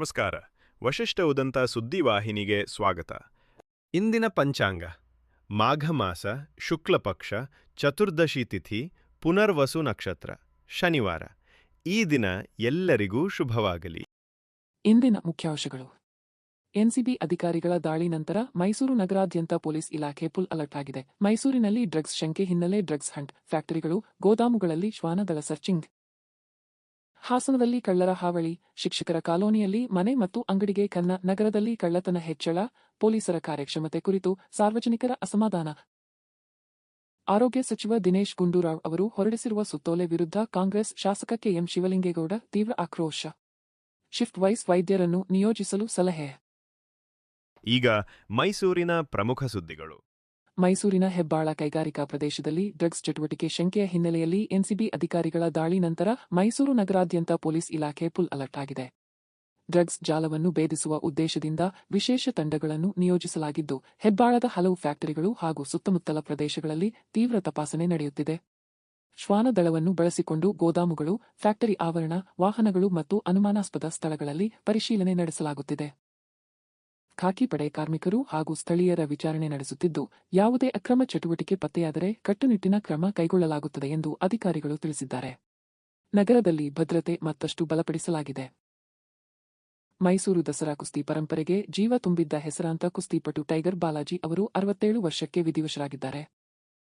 ನಮಸ್ಕಾರ. ವಶಿಷ್ಠ ಉದಂತ ಸುದ್ದಿವಾಹಿನಿಗೆ ಸ್ವಾಗತ. ಇಂದಿನ ಪಂಚಾಂಗ. ಮಾಘ ಮಾಸ, ಶುಕ್ಲ ಪಕ್ಷ, ಚತುರ್ದಶಿ ತಿಥಿ, ಪುನರ್ವಸು ನಕ್ಷತ್ರ. ಶನಿವಾರ. ಈ ದಿನ ಎಲ್ಲರಿಗೂ ಶುಭವಾಗಲಿ. ಇಂದಿನ ಮುಖ್ಯಾಂಶಗಳು. ಎನ್ಸಿಬಿ ಅಧಿಕಾರಿಗಳ ದಾಳಿ ನಂತರ ಮೈಸೂರು ನಗರಾದ್ಯಂತ ಪೊಲೀಸ್ ಇಲಾಖೆ ಫುಲ್ ಅಲರ್ಟ್ ಆಗಿದೆ. ಮೈಸೂರಿನಲ್ಲಿ ಡ್ರಗ್ಸ್ ಶಂಕೆ ಹಿನ್ನೆಲೆ ಡ್ರಗ್ಸ್ ಹಂಟ್ ಫ್ಯಾಕ್ಟರಿಗಳು, ಗೋದಾಮುಗಳಲ್ಲಿ ಶ್ವಾನದಳ ಸರ್ಚಿಂಗ್. ಹಾಸನದಲ್ಲಿ ಕಳ್ಳರ ಹಾವಳಿ, ಶಿಕ್ಷಕರ ಕಾಲೋನಿಯಲ್ಲಿ ಮನೆ ಮತ್ತು ಅಂಗಡಿಗೆ ಕನ್ನ, ನಗರದಲ್ಲಿ ಕಳ್ಳತನ ಹೆಚ್ಚಳ, ಪೊಲೀಸರ ಕಾರ್ಯಕ್ಷಮತೆ ಕುರಿತು ಸಾರ್ವಜನಿಕರ ಅಸಮಾಧಾನ. ಆರೋಗ್ಯ ಸಚಿವ ದಿನೇಶ್ ಗುಂಡೂರಾವ್ ಅವರು ಹೊರಡಿಸಿರುವ ಸುತ್ತೋಲೆ ವಿರುದ್ಧ ಕಾಂಗ್ರೆಸ್ ಶಾಸಕ ಕೆಎಂ ಶಿವಲಿಂಗೇಗೌಡ ತೀವ್ರ ಆಕ್ರೋಶ. ಶಿಫ್ಟ್ ವೈಸ್ ವೈದ್ಯರನ್ನು ನಿಯೋಜಿಸಲು ಸಲಹೆ. ಈಗ ಮೈಸೂರಿನ ಪ್ರಮುಖ ಸುದ್ದಿಗಳು. ಮೈಸೂರಿನ ಹೆಬ್ಬಾಳ ಕೈಗಾರಿಕಾ ಪ್ರದೇಶದಲ್ಲಿ ಡ್ರಗ್ಸ್ ಚಟುವಟಿಕೆ ಶಂಕೆಯ ಹಿನ್ನೆಲೆಯಲ್ಲಿ ಎನ್ಸಿಬಿ ಅಧಿಕಾರಿಗಳ ದಾಳಿ ನಂತರ ಮೈಸೂರು ನಗರಾದ್ಯಂತ ಪೊಲೀಸ್ ಇಲಾಖೆ ಫುಲ್ ಅಲರ್ಟ್ ಆಗಿದೆ. ಡ್ರಗ್ಸ್ ಜಾಲವನ್ನು ಭೇದಿಸುವ ಉದ್ದೇಶದಿಂದ ವಿಶೇಷ ತಂಡಗಳನ್ನು ನಿಯೋಜಿಸಲಾಗಿದ್ದು, ಹೆಬ್ಬಾಳದ ಹಲವು ಫ್ಯಾಕ್ಟರಿಗಳು ಹಾಗೂ ಸುತ್ತಮುತ್ತಲ ಪ್ರದೇಶಗಳಲ್ಲಿ ತೀವ್ರ ತಪಾಸಣೆ ನಡೆಯುತ್ತಿದೆ. ಶ್ವಾನದಳವನ್ನು ಬಳಸಿಕೊಂಡು ಗೋದಾಮುಗಳು, ಫ್ಯಾಕ್ಟರಿ ಆವರಣ, ವಾಹನಗಳು ಮತ್ತು ಅನುಮಾನಾಸ್ಪದ ಸ್ಥಳಗಳಲ್ಲಿ ಪರಿಶೀಲನೆ ನಡೆಸಲಾಗುತ್ತಿದೆ. ಖಾಕಿ ಪಡೆ ಕಾರ್ಮಿಕರು ಹಾಗೂ ಸ್ಥಳೀಯರ ವಿಚಾರಣೆ ನಡೆಸುತ್ತಿದ್ದು, ಯಾವುದೇ ಅಕ್ರಮ ಚಟುವಟಿಕೆ ಪತ್ತೆಯಾದರೆ ಕಟ್ಟುನಿಟ್ಟಿನ ಕ್ರಮ ಕೈಗೊಳ್ಳಲಾಗುತ್ತದೆ ಎಂದು ಅಧಿಕಾರಿಗಳು ತಿಳಿಸಿದ್ದಾರೆ. ನಗರದಲ್ಲಿ ಭದ್ರತೆ ಮತ್ತಷ್ಟು ಬಲಪಡಿಸಲಾಗಿದೆ. ಮೈಸೂರು ದಸರಾ ಕುಸ್ತಿ ಪರಂಪರೆಗೆ ಜೀವ ತುಂಬಿದ್ದ ಹೆಸರಾಂತ ಕುಸ್ತಿಪಟು ಟೈಗರ್ ಬಾಲಾಜಿ ಅವರು ಅರವತ್ತೇಳು ವರ್ಷಕ್ಕೆ ವಿಧಿವಶರಾಗಿದ್ದಾರೆ.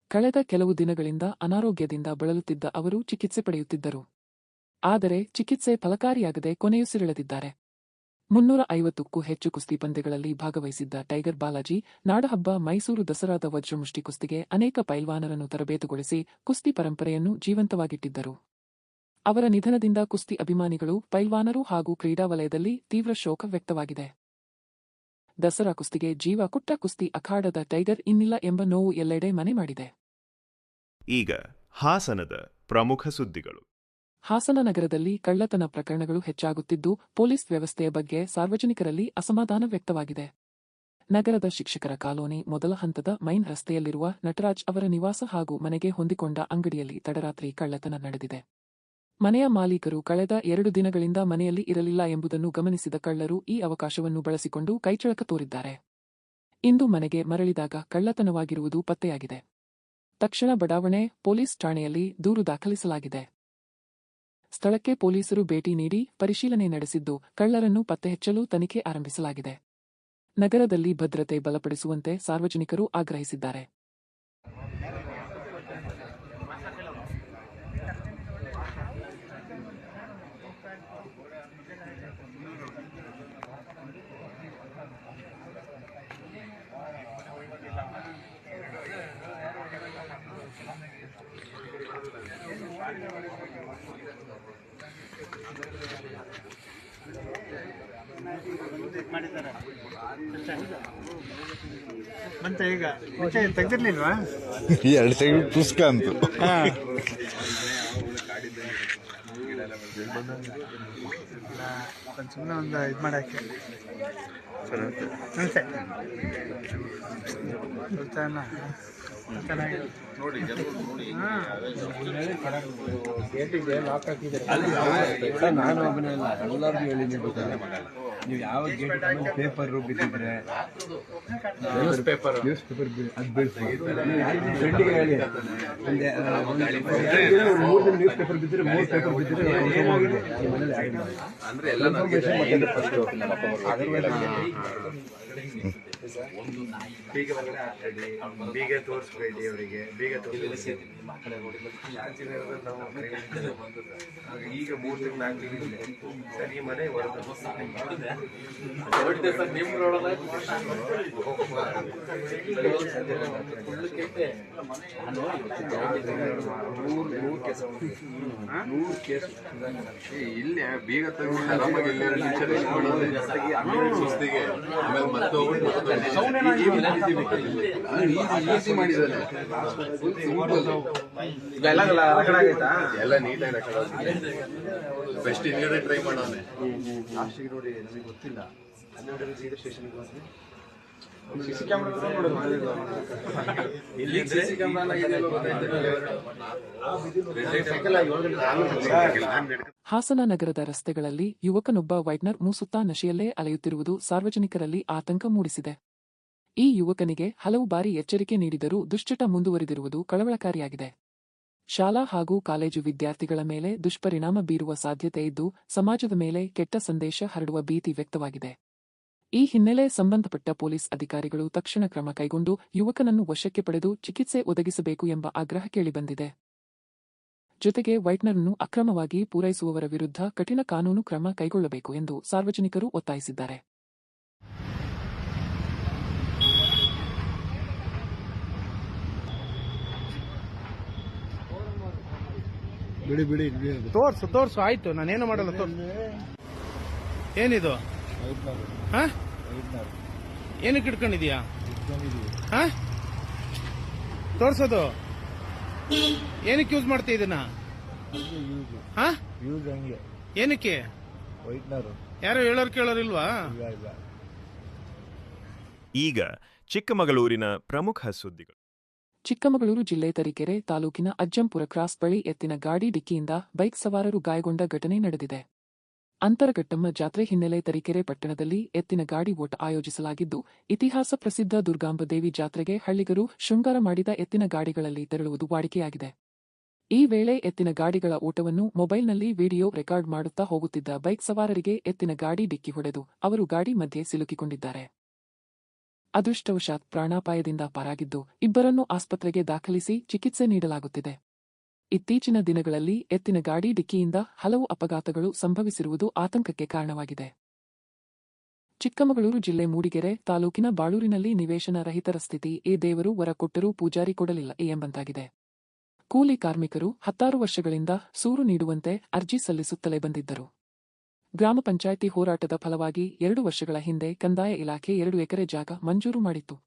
ಕಳೆದ ಕೆಲವು ದಿನಗಳಿಂದ ಅನಾರೋಗ್ಯದಿಂದ ಬಳಲುತ್ತಿದ್ದ ಅವರು ಚಿಕಿತ್ಸೆ ಪಡೆಯುತ್ತಿದ್ದರು. ಆದರೆ ಚಿಕಿತ್ಸೆ ಫಲಕಾರಿಯಾಗದೆ ಕೊನೆಯುಸಿರೆಳೆದಿದ್ದಾರೆ. ಮುನ್ನೂರ ಐವತ್ತಕ್ಕೂ ಹೆಚ್ಚು ಕುಸ್ತಿ ಪಂದ್ಯಗಳಲ್ಲಿ ಭಾಗವಹಿಸಿದ್ದ ಟೈಗರ್ ಬಾಲಾಜಿ, ನಾಡಹಬ್ಬ ಮೈಸೂರು ದಸರಾದ ವಜ್ರಮುಷ್ಟಿ ಕುಸ್ತಿಗೆ ಅನೇಕ ಪೈಲ್ವಾನರನ್ನು ತರಬೇತುಗೊಳಿಸಿ ಕುಸ್ತಿ ಪರಂಪರೆಯನ್ನು ಜೀವಂತವಾಗಿಟ್ಟಿದ್ದರು. ಅವರ ನಿಧನದಿಂದ ಕುಸ್ತಿ ಅಭಿಮಾನಿಗಳು, ಪೈಲ್ವಾನರು ಹಾಗೂ ಕ್ರೀಡಾ ವಲಯದಲ್ಲಿ ತೀವ್ರ ಶೋಕ ವ್ಯಕ್ತವಾಗಿದೆ. ದಸರಾ ಕುಸ್ತಿಗೆ ಜೀವ ಕೊಟ್ಟ ಕುಸ್ತಿ ಅಖಾಡದ ಟೈಗರ್ ಇನ್ನಿಲ್ಲ ಎಂಬ ನೋವು ಎಲ್ಲೆಡೆ ಮನೆ ಮಾಡಿದೆ. ಈಗ ಹಾಸನದ ಪ್ರಮುಖ ಸುದ್ದಿಗಳು. ಹಾಸನ ನಗರದಲ್ಲಿ ಕಳ್ಳತನ ಪ್ರಕರಣಗಳು ಹೆಚ್ಚಾಗುತ್ತಿದ್ದು, ಪೊಲೀಸ್ ವ್ಯವಸ್ಥೆಯ ಬಗ್ಗೆ ಸಾರ್ವಜನಿಕರಲ್ಲಿ ಅಸಮಾಧಾನ ವ್ಯಕ್ತವಾಗಿದೆ. ನಗರದ ಶಿಕ್ಷಕರ ಕಾಲೋನಿ ಮೊದಲ ಹಂತದ ಮೈನ್ ರಸ್ತೆಯಲ್ಲಿರುವ ನಟರಾಜ್ ಅವರ ನಿವಾಸ ಹಾಗೂ ಮನೆಗೆ ಹೊಂದಿಕೊಂಡ ಅಂಗಡಿಯಲ್ಲಿ ತಡರಾತ್ರಿ ಕಳ್ಳತನ ನಡೆದಿದೆ. ಮನೆಯ ಮಾಲೀಕರು ಕಳೆದ ಎರಡು ದಿನಗಳಿಂದ ಮನೆಯಲ್ಲಿ ಇರಲಿಲ್ಲ ಎಂಬುದನ್ನು ಗಮನಿಸಿದ ಕಳ್ಳರು ಈ ಅವಕಾಶವನ್ನು ಬಳಸಿಕೊಂಡು ಕೈಚಳಕ ತೋರಿದ್ದಾರೆ. ಇಂದು ಮನೆಗೆ ಮರಳಿದಾಗ ಕಳ್ಳತನವಾಗಿರುವುದು ಪತ್ತೆಯಾಗಿದೆ. ತಕ್ಷಣ ಬಡಾವಣೆ ಪೊಲೀಸ್ ಠಾಣೆಯಲ್ಲಿ ದೂರು ದಾಖಲಿಸಲಾಗಿದೆ. ಸ್ಥಳಕ್ಕೆ ಪೊಲೀಸರು ಭೇಟಿ ನೀಡಿ ಪರಿಶೀಲನೆ ನಡೆಸಿದ್ದು ಕಳ್ಳರನ್ನು ಪತ್ತೆಹಚ್ಚಲು ತನಿಖೆ ಆರಂಭಿಸಲಾಗಿದೆ. ನಗರದಲ್ಲಿ ಭದ್ರತೆ ಬಲಪಡಿಸುವಂತೆ ಸಾರ್ವಜನಿಕರು ಆಗ್ರಹಿಸಿದ್ದಾರೆ. ಬಂತ ಈಗ ಮುಂಚೆ ತೆಗ್ದಿರ್ಲಿಲ್ವಾ? ಎರಡು ತೆಗೆದು ಪುಸ್ತಕ ಅಂತ. ಒಂದು ಸುಮ್ಮನೆ ಒಂದು ಇದು ಮಾಡಕ್ಕೆ. ನೋಡಿ ನಾನು ಅಭಿನಯ ಎಲ್ಲರಿಗೂ ಹೇಳಿದ್ದೀನಿ ನೀವು ಯಾವ ಗೇಟ್ ಪೇಪರ್ ಬಿದ್ದಿದ್ರೆ ನ್ಯೂಸ್ ಪೇಪರ್ ನ್ಯೂಸ್ ಪೇಪರ್ ಅದು ಬೀಳ್ಸ್ಬೋದು. ಫ್ರೆಂಡಿಗೆ ಹೇಳಿ. ಒಂದೇ ಮೂರು ದಿನ ನ್ಯೂಸ್ ಪೇಪರ್ ಬಿದ್ದರೆ ಮೂರು ಪೇಪರ್ ಬಿದ್ದರೆ ಹೋಗಿದೆ ಈ ಮನೇಲಿ ಆಗಿಲ್ಲ ಅಂದ್ರೆ ಸರ್ ಬೀಗ ಹಾಕಬೇಡಿ ಬೀಗ ತೋರಿಸ್ಬೇಡಿ ಅವರಿಗೆ ಬೀಗ ತೋರಿಸಿ ನಾವು ಈಗ ಮೂರು ತಿಂಗಳು ಸರ್ ಈ ಮನೆ ಹೊರಗೆ ನೂರು ನೂರು ಕೇಸ್ ನೂರು ಕೇಸ್ ಇಲ್ಲಿ ಬೀಗ ತೆಗೆದು ಆರಾಮಾಗಿ ಇಲ್ಲಿ ಸುಸ್ತಿಗೆ ಆಮೇಲೆ ಮತ್ತೆ ಹೋಗ್ಬಿಟ್ಟು ಎಲ್ಲ ನೀಟಾಗಿ ರೆಕಾರ್ಡ್ ಆಗಿದೆ ಬೆಸ್ಟ್ ಹಿಂಗಡೆ ಟ್ರೈ ಮಾಡೋಣ ಲಾಸ್ಟಿಗೆ ನೋಡಿ ನಮಗೆ ಗೊತ್ತಿಲ್ಲ ಹನ್ನೆರಡು ಸ್ಟೇಷನ್ಗೆ ಹೋದ್ವಿ ಇಲ್ಲಿ ಸಿಸಿ ಕ್ಯಾಮ್ರಾ ಹಾಸನ ನಗರದ ರಸ್ತೆಗಳಲ್ಲಿ ಯುವಕನೊಬ್ಬ ವೈಟ್ನರ್ ಮೂಸುತ್ತಾ ನಶೆಯಲ್ಲೇ ಅಲೆಯುತ್ತಿರುವುದು ಸಾರ್ವಜನಿಕರಲ್ಲಿ ಆತಂಕ ಮೂಡಿಸಿದೆ. ಈ ಯುವಕನಿಗೆ ಹಲವು ಬಾರಿ ಎಚ್ಚರಿಕೆ ನೀಡಿದರೂ ದುಶ್ಚಟ ಮುಂದುವರಿದಿರುವುದು ಕಳವಳಕಾರಿಯಾಗಿದೆ. ಶಾಲಾ ಹಾಗೂ ಕಾಲೇಜು ವಿದ್ಯಾರ್ಥಿಗಳ ಮೇಲೆ ದುಷ್ಪರಿಣಾಮ ಬೀರುವ ಸಾಧ್ಯತೆ ಇದ್ದು ಸಮಾಜದ ಮೇಲೆ ಕೆಟ್ಟ ಸಂದೇಶ ಹರಡುವ ಭೀತಿ ವ್ಯಕ್ತವಾಗಿದೆ. ಈ ಹಿನ್ನೆಲೆ ಸಂಬಂಧಪಟ್ಟ ಪೊಲೀಸ್ ಅಧಿಕಾರಿಗಳು ತಕ್ಷಣ ಕ್ರಮ ಕೈಗೊಂಡು ಯುವಕನನ್ನು ವಶಕ್ಕೆ ಪಡೆದು ಚಿಕಿತ್ಸೆ ಒದಗಿಸಬೇಕು ಎಂಬ ಆಗ್ರಹ ಕೇಳಿಬಂದಿದೆ. ಜೊತೆಗೆ ವೈಟ್ನರ್ನ್ನು ಅಕ್ರಮವಾಗಿ ಪೂರೈಸುವವರ ವಿರುದ್ಧ ಕಠಿಣ ಕಾನೂನು ಕ್ರಮ ಕೈಗೊಳ್ಳಬೇಕು ಎಂದು ಸಾರ್ವಜನಿಕರು ಒತ್ತಾಯಿಸಿದ್ದಾರೆ. ತೋರ್ಸು ತೋರ್ಸು, ಆಯ್ತು. ನಾನೇನು ಮಾಡಲ್ಲ ಏನಿದು? ಹಾ? ಏನಕ್ಕೆ ಇಟ್ಕೊಂಡಿದ್ಯಾ ಹಾ? ತೋರ್ಸೋದು. ಏನಕ್ಕೆ ಯೂಸ್ ಮಾಡ್ತೀಯ ಇದನ್ನ? ಹಾ? ಯೂಸ್ ಹಂಗೆ. ಏನಕ್ಕೆ? ವೈಟ್ನರ್ ಯಾರು ಹೇಳೋರು ಕೇಳೋರಿಲ್ವಾ ಇಲ್ಲ ಇಲ್ಲ. ಈಗ ಚಿಕ್ಕಮಗಳೂರಿನ ಪ್ರಮುಖ ಸುದ್ದಿಗಳು. ಚಿಕ್ಕಮಗಳೂರು ಜಿಲ್ಲೆ ತರೀಕೆರೆ ತಾಲೂಕಿನ ಅಜ್ಜಂಪುರ ಕ್ರಾಸ್ ಬಳಿ ಎತ್ತಿನ ಗಾಡಿ ಡಿಕ್ಕಿಯಿಂದ ಬೈಕ್ ಸವಾರರು ಗಾಯಗೊಂಡ ಘಟನೆ ನಡೆದಿದೆ. ಅಂತರಘಟ್ಟಮ್ಮ ಜಾತ್ರೆ ಹಿನ್ನೆಲೆ ತರೀಕೆರೆ ಪಟ್ಟಣದಲ್ಲಿ ಎತ್ತಿನ ಗಾಡಿ ಓಟ ಆಯೋಜಿಸಲಾಗಿದ್ದು, ಇತಿಹಾಸ ಪ್ರಸಿದ್ಧ ದುರ್ಗಾಂಬದೇವಿ ಜಾತ್ರೆಗೆ ಹಳ್ಳಿಗರು ಶೃಂಗಾರ ಮಾಡಿದ ಎತ್ತಿನ ಗಾಡಿಗಳಲ್ಲಿ ತೆರಳುವುದು ವಾಡಿಕೆಯಾಗಿದೆ. ಈ ವೇಳೆ ಎತ್ತಿನ ಗಾಡಿಗಳ ಓಟವನ್ನು ಮೊಬೈಲ್ನಲ್ಲಿ ವಿಡಿಯೋ ರೆಕಾರ್ಡ್ ಮಾಡುತ್ತಾ ಹೋಗುತ್ತಿದ್ದ ಬೈಕ್ ಸವಾರರಿಗೆ ಎತ್ತಿನ ಗಾಡಿ ಡಿಕ್ಕಿ ಹೊಡೆದು ಅವರು ಗಾಡಿ ಮಧ್ಯೆ ಸಿಲುಕಿಕೊಂಡಿದ್ದಾರೆ. ಅದೃಷ್ಟವಶಾತ್ ಪ್ರಾಣಾಪಾಯದಿಂದ ಪಾರಾಗಿದ್ದು, ಇಬ್ಬರನ್ನು ಆಸ್ಪತ್ರೆಗೆ ದಾಖಲಿಸಿ ಚಿಕಿತ್ಸೆ ನೀಡಲಾಗುತ್ತಿದೆ. ಇತ್ತೀಚಿನ ದಿನಗಳಲ್ಲಿ ಎತ್ತಿನ ಗಾಡಿ ಡಿಕ್ಕಿಯಿಂದ ಹಲವು ಅಪಘಾತಗಳು ಸಂಭವಿಸಿರುವುದು ಆತಂಕಕ್ಕೆ ಕಾರಣವಾಗಿದೆ. ಚಿಕ್ಕಮಗಳೂರು ಜಿಲ್ಲೆ ಮೂಡಿಗೆರೆ ತಾಲೂಕಿನ ಬಾಳೂರಿನಲ್ಲಿ ನಿವೇಶನ ರಹಿತರ ಸ್ಥಿತಿ ಈ ದೇವರು ವರ ಕೊಟ್ಟರೂ ಪೂಜಾರಿ ಕೊಡಲಿಲ್ಲ ಎಂಬಂತಾಗಿದೆ. ಕೂಲಿ ಕಾರ್ಮಿಕರು ಹತ್ತಾರು ವರ್ಷಗಳಿಂದ ಸೂರು ನೀಡುವಂತೆ ಅರ್ಜಿ ಸಲ್ಲಿಸುತ್ತಲೇ ಬಂದಿದ್ದರು. ಗ್ರಾಮ ಪಂಚಾಯಿತಿ ಹೋರಾಟದ ಫಲವಾಗಿ ಎರಡು ವರ್ಷಗಳ ಹಿಂದೆ ಕಂದಾಯ ಇಲಾಖೆ ಎರಡು ಎಕರೆ ಜಾಗ ಮಂಜೂರು ಮಾಡಿತ್ತು.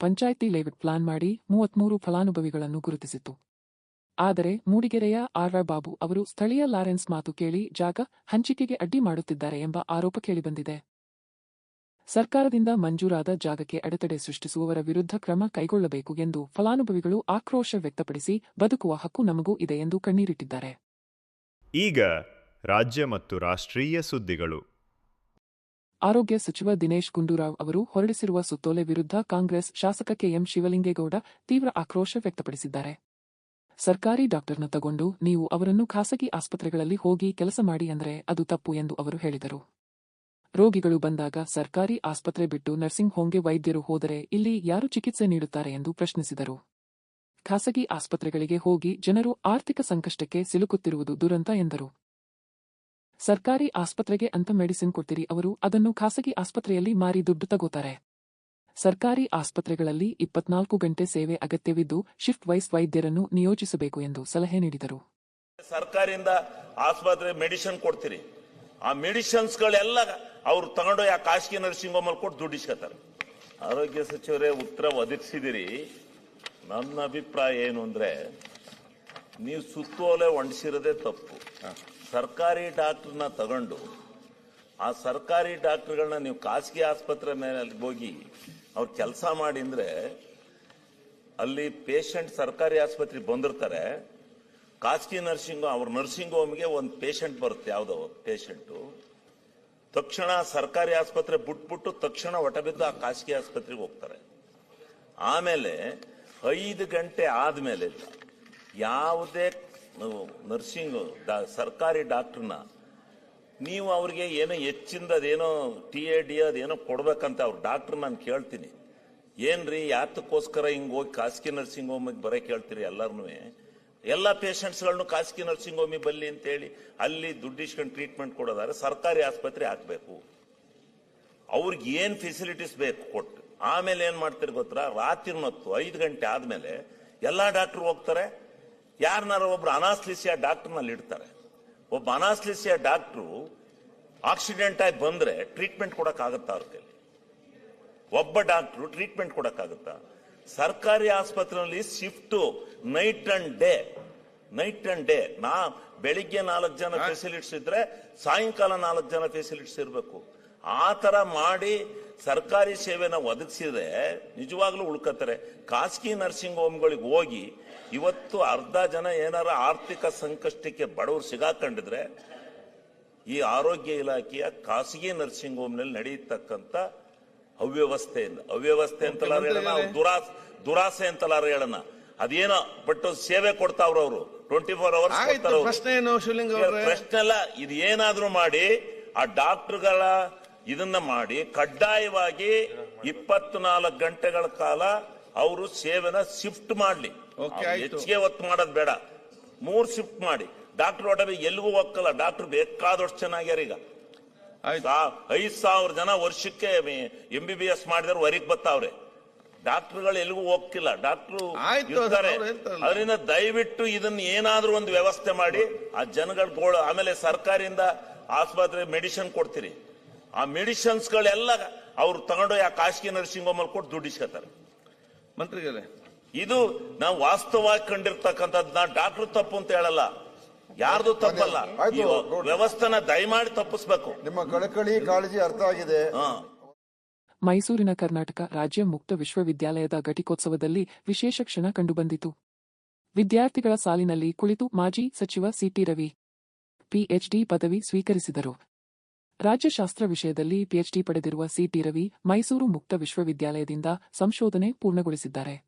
ಪಂಚಾಯಿತಿ ಲೇಔಟ್ ಪ್ಲಾನ್ ಮಾಡಿ ಮೂವತ್ಮೂರು ಫಲಾನುಭವಿಗಳನ್ನು ಗುರುತಿಸಿತ್ತು. ಆದರೆ ಮೂಡಿಗೆರೆಯ ಆರ್ ಬಾಬು ಅವರು ಸ್ಥಳೀಯ ಲಾರೆನ್ಸ್ ಮಾತು ಕೇಳಿ ಜಾಗ ಹಂಚಿಕೆಗೆ ಅಡ್ಡಿ ಮಾಡುತ್ತಿದ್ದಾರೆ ಎಂಬ ಆರೋಪ ಕೇಳಿಬಂದಿದೆ. ಸರ್ಕಾರದಿಂದ ಮಂಜೂರಾದ ಜಾಗಕ್ಕೆ ಅಡೆತಡೆ ಸೃಷ್ಟಿಸುವವರ ವಿರುದ್ಧ ಕ್ರಮ ಕೈಗೊಳ್ಳಬೇಕು ಎಂದು ಫಲಾನುಭವಿಗಳು ಆಕ್ರೋಶ ವ್ಯಕ್ತಪಡಿಸಿ ಬದುಕುವ ಹಕ್ಕು ನಮಗೂ ಇದೆ ಎಂದು ಕಣ್ಣೀರಿಟ್ಟಿದ್ದಾರೆ. ಈಗ ರಾಜ್ಯ ಮತ್ತು ರಾಷ್ಟ್ರೀಯ ಸುದ್ದಿಗಳು. ಆರೋಗ್ಯ ಸಚಿವ ದಿನೇಶ್ ಗುಂಡೂರಾವ್ ಅವರು ಹೊರಡಿಸಿರುವ ಸುತ್ತೋಲೆ ವಿರುದ್ಧ ಕಾಂಗ್ರೆಸ್ ಶಾಸಕ ಕೆಎಂ ಶಿವಲಿಂಗೇಗೌಡ ತೀವ್ರ ಆಕ್ರೋಶ ವ್ಯಕ್ತಪಡಿಸಿದ್ದಾರೆ. ಸರ್ಕಾರಿ ಡಾಕ್ಟರ್ನ ತಗೊಂಡು ನೀವು ಅವರನ್ನು ಖಾಸಗಿ ಆಸ್ಪತ್ರೆಗಳಲ್ಲಿ ಹೋಗಿ ಕೆಲಸ ಮಾಡಿ ಅಂದರೆ ಅದು ತಪ್ಪು ಎಂದು ಅವರು ಹೇಳಿದರು. ರೋಗಿಗಳು ಬಂದಾಗ ಸರ್ಕಾರಿ ಆಸ್ಪತ್ರೆ ಬಿಟ್ಟು ನರ್ಸಿಂಗ್ ಹೋಂಗೆ ವೈದ್ಯರು ಹೋದರೆ ಇಲ್ಲಿ ಯಾರು ಚಿಕಿತ್ಸೆ ನೀಡುತ್ತಾರೆ ಎಂದು ಪ್ರಶ್ನಿಸಿದರು. ಖಾಸಗಿ ಆಸ್ಪತ್ರೆಗಳಿಗೆ ಹೋಗಿ ಜನರು ಆರ್ಥಿಕ ಸಂಕಷ್ಟಕ್ಕೆ ಸಿಲುಕುತ್ತಿರುವುದು ದುರಂತ ಎಂದರು. ಸರ್ಕಾರಿ ಆಸ್ಪತ್ರೆಗೆ ಅಂತ ಮೆಡಿಸಿನ್ ಕೊಡ್ತೀರಿ, ಅವರು ಅದನ್ನು ಖಾಸಗಿ ಆಸ್ಪತ್ರೆಯಲ್ಲಿ ಮಾರಿ ದುಡ್ಡು ತಗೋತಾರೆ. ಸರ್ಕಾರಿ ಆಸ್ಪತ್ರೆಗಳಲ್ಲಿ ಇಪ್ಪತ್ನಾಲ್ಕು ಗಂಟೆ ಸೇವೆ ಅಗತ್ಯವಿದ್ದು ಶಿಫ್ಟ್ ವೈಸ್ ವೈದ್ಯರನ್ನು ನಿಯೋಜಿಸಬೇಕು ಎಂದು ಸಲಹೆ ನೀಡಿದರು. ಸರ್ಕಾರದಿಂದ ಆಸ್ಪತ್ರೆ ಮೆಡಿಸಿನ್ ಕೊಡ್ತೀರಿ. ಆ ಮೆಡಿಸಿನ್ಸ್ಗಳೆಲ್ಲ ಅವ್ರು ತಗೊಂಡು ಆ ಖಾಸಗಿ ನರ್ಸಿಂಗ್ ಹೋಮಲ್ಲಿ ಕೊಟ್ಟು ದುಡ್ಡು ಇಸ್ಕೊತಾರೆ ಆರೋಗ್ಯ ಸಚಿವರೇ, ಉತ್ತರ ಒದಗಿಸಿದಿರಿ. ನನ್ನ ಅಭಿಪ್ರಾಯ ಏನು ಅಂದ್ರೆ, ನೀವು ಸುತ್ತೋಲೆ ಹೊಂಡಿಸಿರೋದೇ ತಪ್ಪು. ಸರ್ಕಾರಿ ಡಾಕ್ಟರ್ನ ತಗೊಂಡು ಆ ಸರ್ಕಾರಿ ಡಾಕ್ಟರ್ಗಳನ್ನ ನೀವು ಖಾಸಗಿ ಆಸ್ಪತ್ರೆ ಮೇಲೆ ಅಲ್ಲಿ ಹೋಗಿ ಅವ್ರು ಕೆಲಸ ಮಾಡಿ ಅಂದ್ರೆ ಅಲ್ಲಿ ಪೇಷಂಟ್ ಸರ್ಕಾರಿ ಆಸ್ಪತ್ರೆ ಬಂದಿರ್ತಾರೆ. ಖಾಸಗಿ ನರ್ಸಿಂಗ್ ಅವ್ರ ನರ್ಸಿಂಗ್ ಹೋಮ್ಗೆ ಒಂದು ಪೇಷಂಟ್ ಬರುತ್ತೆ, ಯಾವುದೋ ಪೇಷಂಟು ತಕ್ಷಣ ಸರ್ಕಾರಿ ಆಸ್ಪತ್ರೆ ಬಿಟ್ಬಿಟ್ಟು ತಕ್ಷಣ ಒಟಬಿದ್ದು ಬಿದ್ದು ಆ ಖಾಸಗಿ ಆಸ್ಪತ್ರೆಗೆ ಹೋಗ್ತಾರೆ. ಆಮೇಲೆ ಐದು ಗಂಟೆ ಆದ್ಮೇಲೆ ಯಾವುದೇ ನರ್ಸಿಂಗ್ ಸರ್ಕಾರಿ ಡಾಕ್ಟರ್ನ ನೀವು ಅವ್ರಿಗೆ ಏನೋ ಹೆಚ್ಚಿಂದ ಅದೇನೋ ಟಿ ಎ ಡಿ ಅದೇನೋ ಕೊಡ್ಬೇಕಂತ ಅವ್ರು ಡಾಕ್ಟರ್ ನಾನು ಕೇಳ್ತೀನಿ. ಏನ್ರಿ ಯಾತಕ್ಕೋಸ್ಕರ ಹಿಂಗ್ ಹೋಗಿ ಖಾಸಗಿ ನರ್ಸಿಂಗ್ ಹೋಮಿಗೆ ಬರೋ ಕೇಳ್ತೀರಿ ಎಲ್ಲಾರು ಎಲ್ಲ ಪೇಷಂಟ್ಸ್ಗಳನ್ನು ಖಾಸಗಿ ನರ್ಸಿಂಗ್ ಹೋಮಿಗೆ ಬಲ್ಲಿ ಅಂತೇಳಿ ಅಲ್ಲಿ ದುಡ್ಡು ಇಸ್ಕೊಂಡು ಟ್ರೀಟ್ಮೆಂಟ್ ಕೊಡೋದಾದ್ರೆ ಸರ್ಕಾರಿ ಆಸ್ಪತ್ರೆ ಹಾಕ್ಬೇಕು ಅವ್ರಿಗೆ ಏನು ಫೆಸಿಲಿಟೀಸ್ ಬೇಕು ಕೊಟ್ಟು. ಆಮೇಲೆ ಏನ್ ಮಾಡ್ತೀರಿ ಗೊತ್ತಾ? ರಾತ್ರಿ ಹೊತ್ತು ಐದು ಗಂಟೆ ಆದ್ಮೇಲೆ ಎಲ್ಲಾ ಡಾಕ್ಟರ್ ಹೋಗ್ತಾರೆ. ಯಾರನ್ನಾರ ಒಬ್ರು ಅನಾಸ್ಲಿಸಿಯಾ ಡಾಕ್ಟರ್ನಲ್ಲಿ ಇಡ್ತಾರೆ. ಒಬ್ಬ ಅನಾಸ್ಲಿಸಿಯ ಡಾಕ್ಟ್ರು ಆಕ್ಸಿಡೆಂಟ್ ಆಗಿ ಬಂದ್ರೆ ಟ್ರೀಟ್ಮೆಂಟ್ ಕೊಡಕ್ಕಾಗತ್ತಾ ಅವ್ರ ಕೈಲಿ ಒಬ್ಬ ಡಾಕ್ಟ್ರು ಟ್ರೀಟ್ಮೆಂಟ್ ಕೊಡಕ್ಕಾಗತ್ತಾ ಸರ್ಕಾರಿ ಆಸ್ಪತ್ರೆಯಲ್ಲಿ shift night and day night and day ನಾ ಬೆಳಿಗ್ಗೆ ನಾಲ್ಕು ಜನ ಫೆಸಿಲಿಟೀಸ್ ಇದ್ರೆ ಸಾಯಂಕಾಲ ನಾಲ್ಕು ಜನ ಫೆಸಿಲಿಟೀಸ್ ಇರಬೇಕು. ಆ ತರ ಮಾಡಿ ಸರ್ಕಾರಿ ಸೇವೆನ ಒದಗಿಸಿದ್ರೆ ನಿಜವಾಗ್ಲೂ ಉಳ್ಕೋತಾರೆ. ಖಾಸಗಿ ನರ್ಸಿಂಗ್ ಹೋಮ್ಗಳಿಗೆ ಹೋಗಿ ಇವತ್ತು ಅರ್ಧ ಜನ ಏನಾರ ಆರ್ಥಿಕ ಸಂಕಷ್ಟಕ್ಕೆ ಬಡವರು ಸಿಗಾಕೊಂಡಿದ್ರೆ ಈ ಆರೋಗ್ಯ ಇಲಾಖೆಯ ಖಾಸಗಿ ನರ್ಸಿಂಗ್ ಹೋಮ್ನಲ್ಲಿ ನಡೆಯತಕ್ಕಂತ ಅವ್ಯವಸ್ಥೆಯಿಂದ ಅವ್ಯವಸ್ಥೆ ಅಂತಲಾರು ಹೇಳೋಣ ದುರಾಸ್ ದುರಾಸೆ ಅಂತಲಾರು ಹೇಳೋಣ. ಅದೇನೋ ಬಟ್ ಸೇವೆ ಕೊಡ್ತಾವ್ರ ಅವರು ಟ್ವೆಂಟಿ ಫೋರ್ ಅವರ್ಸ್ ಪ್ರಶ್ನೆ ಪ್ರಶ್ನೆ ಅಲ್ಲ ಇದು ಏನಾದ್ರೂ ಮಾಡಿ ಆ ಡಾಕ್ಟರ್ಗಳ ಇದನ್ನ ಮಾಡಿ ಕಡ್ಡಾಯವಾಗಿ ಇಪ್ಪತ್ನಾಲ್ಕು ಗಂಟೆಗಳ ಕಾಲ ಅವರು ಸೇವೆನ ಶಿಫ್ಟ್ ಮಾಡ್ಲಿ. ಹೆಚ್ಚಿಗೆ ಒತ್ತು ಮಾಡೋದು ಬೇಡ. ಮೂರ್ ಶಿಫ್ಟ್ ಮಾಡಿ. ಡಾಕ್ಟರ್ ಒಡವೆ ಎಲ್ಲಿಗೂ ಹೋಗಲ್ಲ ಡಾಕ್ಟರ್ ಬೇಕಾದಷ್ಟು ಚೆನ್ನಾಗ್ಯಾರ ಈಗ. ಐದ್ ಸಾವಿರ ಜನ ವರ್ಷಕ್ಕೆ ಎಂ ಬಿ ಬಿ ಎಸ್ ಮಾಡಿದ್ರೆ ಹೊರಗೆ ಬರ್ತಾವ್ರೆ ಡಾಕ್ಟರ್ಗಳು ಎಲ್ಲಿಗೂ ಹೋಗ್ತಿಲ್ಲ ಡಾಕ್ಟರ್ ಇರ್ತಾರೆ. ಅದರಿಂದ ದಯವಿಟ್ಟು ಇದನ್ನ ಏನಾದ್ರೂ ಒಂದು ವ್ಯವಸ್ಥೆ ಮಾಡಿ. ಆ ಜನಗಳ ಗೋಳು ಆಮೇಲೆ ಸರ್ಕಾರದಿಂದ ಆಸ್ಪತ್ರೆ ಮೆಡಿಸಿನ್ ಕೊಡ್ತೀರಿ. ಆ ಮೆಡಿಸಿನ್ಸ್ ಗಳೆಲ್ಲ ಅವ್ರು ತಗೊಂಡು ಆ ಖಾಸಗಿ ನರ್ಸಿಂಗ್ ಹೋಮ್ ಅಲ್ಲಿ ಕೊಟ್ಟು ದುಡ್ಡು ಇಸ್ಕೊತಾರೆ. ಮಂತ್ರಿಗಳೇ ಇದು ನಾವು ವಾಸ್ತವವಾಗಿ ಕಂಡಿರ್ತಕ್ಕಂಥದ್ದು. ನಾ ಡಾಕ್ಟರ್ ತಪ್ಪು ಅಂತ ಹೇಳಲ್ಲ. ಯಾರ್ದು ತಪ್ಪಲ್ಲ. ವ್ಯವಸ್ಥೆನ ದಯಮಾಡಿ ತಪ್ಪಿಸ್ಬೇಕು. ನಿಮ್ಮ ಕಳಕಳಿ ಕಾಳಜಿ ಅರ್ಥ ಆಗಿದೆ. ಮೈಸೂರಿನ ಕರ್ನಾಟಕ ರಾಜ್ಯ ಮುಕ್ತ ವಿಶ್ವವಿದ್ಯಾಲಯದ ಘಟಿಕೋತ್ಸವದಲ್ಲಿ ವಿಶೇಷ ಕ್ಷಣ ಕಂಡುಬಂದಿತು. ವಿದ್ಯಾರ್ಥಿಗಳ ಸಾಲಿನಲ್ಲಿ ಕುಳಿತು ಮಾಜಿ ಸಚಿವ ಸಿಟಿ ರವಿ ಪಿಎಚ್ಡಿ ಪದವಿ ಸ್ವೀಕರಿಸಿದರು. ರಾಜ್ಯಶಾಸ್ತ್ರ ವಿಷಯದಲ್ಲಿ ಪಿಎಚ್ಡಿ ಪಡೆದಿರುವ ಸಿಟಿ ರವಿ ಮೈಸೂರು ಮುಕ್ತ ವಿಶ್ವವಿದ್ಯಾಲಯದಿಂದ ಸಂಶೋಧನೆ ಪೂರ್ಣಗೊಳಿಸಿದ್ದಾರೆ.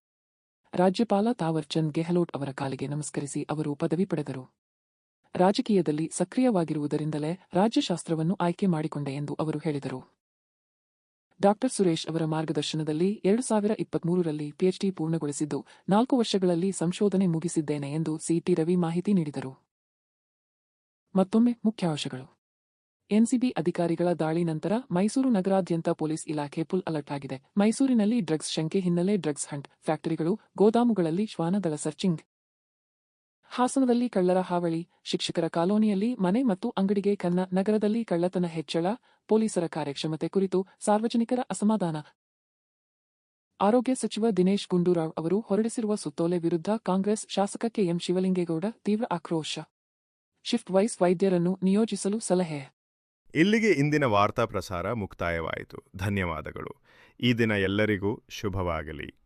ರಾಜ್ಯಪಾಲ ತಾವರ್ಚಂದ್ ಗೆಹ್ಲೋಟ್ ಅವರ ಕಾಲಿಗೆ ನಮಸ್ಕರಿಸಿ ಅವರು ಪದವಿ ಪಡೆದರು. ರಾಜಕೀಯದಲ್ಲಿ ಸಕ್ರಿಯವಾಗಿರುವುದರಿಂದಲೇ ರಾಜ್ಯಶಾಸ್ತ್ರವನ್ನು ಆಯ್ಕೆ ಮಾಡಿಕೊಂಡೆ ಎಂದು ಅವರು ಹೇಳಿದರು. ಡಾಕ್ಟರ್ ಸುರೇಶ್ ಅವರ ಮಾರ್ಗದರ್ಶನದಲ್ಲಿ ಎರಡು ಸಾವಿರ ಇಪ್ಪತ್ಮೂರರಲ್ಲಿ ಪಿಎಚ್ಡಿ ಪೂರ್ಣಗೊಳಿಸಿದ್ದು, ನಾಲ್ಕು ವರ್ಷಗಳಲ್ಲಿ ಸಂಶೋಧನೆ ಮುಗಿಸಿದ್ದೇನೆ ಎಂದು ಸಿಟಿ ರವಿ ಮಾಹಿತಿ ನೀಡಿದರು. ಮತ್ತೊಮ್ಮೆ ಮುಖ್ಯಾಂಶಗಳು. ಎನ್ಸಿಬಿ ಅಧಿಕಾರಿಗಳ ದಾಳಿ ನಂತರ ಮೈಸೂರು ನಗರಾದ್ಯಂತ ಪೊಲೀಸ್ ಇಲಾಖೆ ಫುಲ್ ಅಲರ್ಟ್ ಆಗಿದೆ. ಮೈಸೂರಿನಲ್ಲಿ ಡ್ರಗ್ಸ್ ಶಂಕೆ ಹಿನ್ನೆಲೆ ಡ್ರಗ್ಸ್ ಹಂಟ್ ಫ್ಯಾಕ್ಟರಿಗಳು, ಗೋದಾಮುಗಳಲ್ಲಿ ಶ್ವಾನದಳ ಸರ್ಚಿಂಗ್. ಹಾಸನದಲ್ಲಿ ಕಳ್ಳರ ಹಾವಳಿ, ಶಿಕ್ಷಕರ ಕಾಲೋನಿಯಲ್ಲಿ ಮನೆ ಮತ್ತು ಅಂಗಡಿಗೆ ಕನ್ನ, ನಗರದಲ್ಲಿ ಕಳ್ಳತನ ಹೆಚ್ಚಳ, ಪೊಲೀಸರ ಕಾರ್ಯಕ್ಷಮತೆ ಕುರಿತು ಸಾರ್ವಜನಿಕರ ಅಸಮಾಧಾನ. ಆರೋಗ್ಯ ಸಚಿವ ದಿನೇಶ್ ಗುಂಡೂರಾವ್ ಅವರು ಹೊರಡಿಸಿರುವ ಸುತ್ತೋಲೆ ವಿರುದ್ಧ ಕಾಂಗ್ರೆಸ್ ಶಾಸಕ ಕೆಎಂ ಶಿವಲಿಂಗೇಗೌಡ ತೀವ್ರ ಆಕ್ರೋಶ. ಶಿಫ್ಟ್ ವೈಸ್ ವೈದ್ಯರನ್ನು ನಿಯೋಜಿಸಲು ಸಲಹೆ. ಇಲ್ಲಿಗೆ ಇಂದಿನ ವಾರ್ತಾ ಪ್ರಸಾರ ಮುಕ್ತಾಯವಾಯಿತು. ಧನ್ಯವಾದಗಳು. ಈ ದಿನ ಎಲ್ಲರಿಗೂ ಶುಭವಾಗಲಿ.